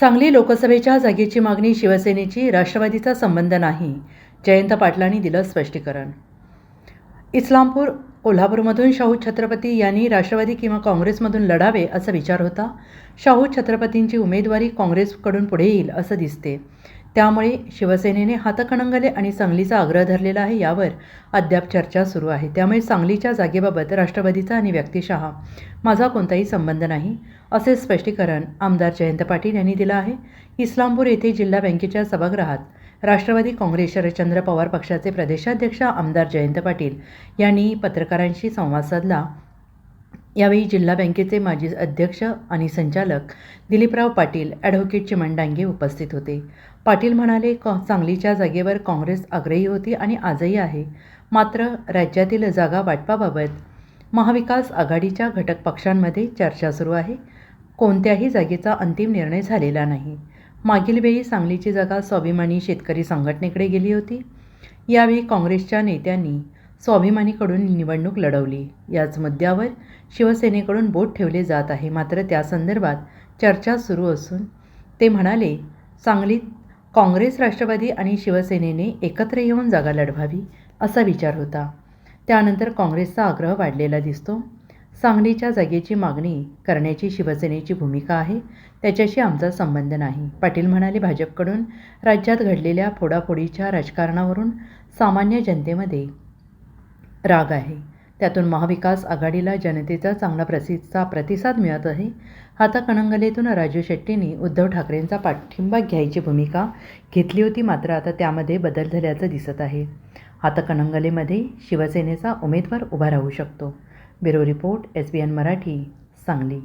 सांगली लोकसभेच्या जागेची मागणी शिवसेनेची राष्ट्रवादीचा संबंध नाही. जयंत पाटलांनी दिलं स्पष्टीकरण. इस्लामपूर कोल्हापूरमधून शाहू छत्रपती यांनी राष्ट्रवादी किंवा काँग्रेसमधून लढावे असा विचार होता. शाहू छत्रपतींची उमेदवारी काँग्रेसकडून पुढे येईल असं दिसते. त्यामुळे शिवसेनेने हातकणंगले आणि सांगलीचा आग्रह धरलेला आहे यावर अद्याप चर्चा सुरू आहे. त्यामुळे सांगलीच्या जागेबाबत राष्ट्रवादीचा आणि व्यक्तिशः माझा कोणताही संबंध नाही असे स्पष्टीकरण आमदार जयंत पाटील यांनी दिलं आहे. इस्लामपूर येथे जिल्हा बँकेच्या सभागृहात राष्ट्रवादी काँग्रेस शरदचंद्र पवार पक्षाचे प्रदेशाध्यक्ष आमदार जयंत पाटील यांनी पत्रकारांशी संवाद साधला. यावेळी जिल्हा बँकेचे माजी अध्यक्ष आणि संचालक दिलीपराव पाटील ॲडव्होकेट चिमणडांगे उपस्थित होते. पाटील म्हणाले कॉ सांगलीच्या जागेवर काँग्रेस आग्रही होती आणि आजही आहे. मात्र राज्यातील जागा वाटपाबाबत महाविकास आघाडीच्या घटक पक्षांमध्ये चर्चा सुरू आहे. कोणत्याही जागेचा अंतिम निर्णय झालेला नाही. मागील वेळी सांगलीची जागा स्वाभिमानी शेतकरी संघटनेकडे गेली होती. यावेळी काँग्रेसच्या नेत्यांनी स्वाभिमानीकडून निवडणूक लढवली. याच मुद्द्यावर शिवसेनेकडून बोट ठेवले जात आहे. मात्र त्यासंदर्भात चर्चा सुरू असून ते म्हणाले सांगलीत काँग्रेस राष्ट्रवादी आणि शिवसेनेने एकत्र येऊन जागा लढवावी असा विचार होता. त्यानंतर काँग्रेसचा आग्रह वाढलेला दिसतो. सांगलीच्या जागेची मागणी करण्याची शिवसेनेची भूमिका आहे त्याच्याशी आमचा संबंध नाही. पाटील म्हणाले भाजपकडून राज्यात घडलेल्या फोडाफोडीच्या राजकारणावरून सामान्य जनतेमध्ये राग आहे. त्यातून महाविकास आघाडीला जनतेचा चांगला प्रसिद्धचा प्रतिसाद मिळत आहे. हाताकणंगलेतून राजू शेट्टींनी उद्धव ठाकरेंचा पाठिंबा घ्यायची भूमिका घेतली होती मात्र आता त्यामध्ये बदल झाल्याचं दिसत आहे. हाताकणंगलेमध्ये शिवसेनेचा उमेदवार उभा राहू शकतो. Bureau report S B N Marathi Sangli.